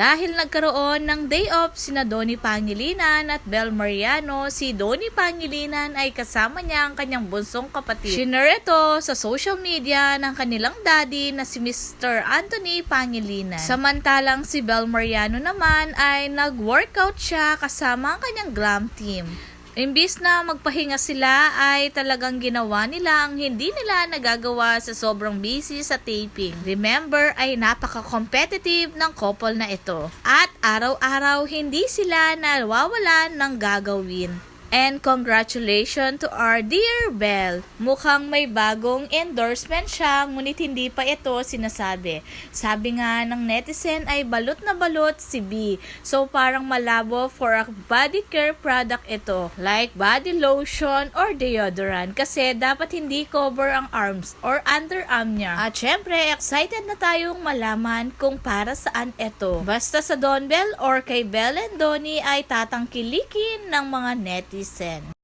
Dahil nagkaroon ng day off sina Donnie Pangilinan at Bel Mariano, si Donnie Pangilinan ay kasama niya ang kanyang bunsong kapatid. Shinare ito sa social media ng kanilang daddy na si Mr. Anthony Pangilinan. Samantalang si Bel Mariano naman ay nag-workout siya kasama ang kanyang glam team. Imbis na magpahinga sila ay talagang ginawa nila ang hindi nila nagagawa sa sobrang busy sa taping. Remember ay napaka-competitive ng couple na ito. At araw-araw hindi sila nawawalan ng gagawin. And congratulations to our dear Belle. Mukhang may bagong endorsement siya, ngunit hindi pa ito sinasabi. Sabi nga ng netizen ay balot na balot si B. So parang malabo for a body care product ito, like body lotion or deodorant. Kasi dapat hindi cover ang arms or underarm niya. At syempre, excited na tayong malaman kung para saan ito. Basta sa Don Bell or kay Bell and Donnie ay tatangkilikin ng mga netizen. Sin.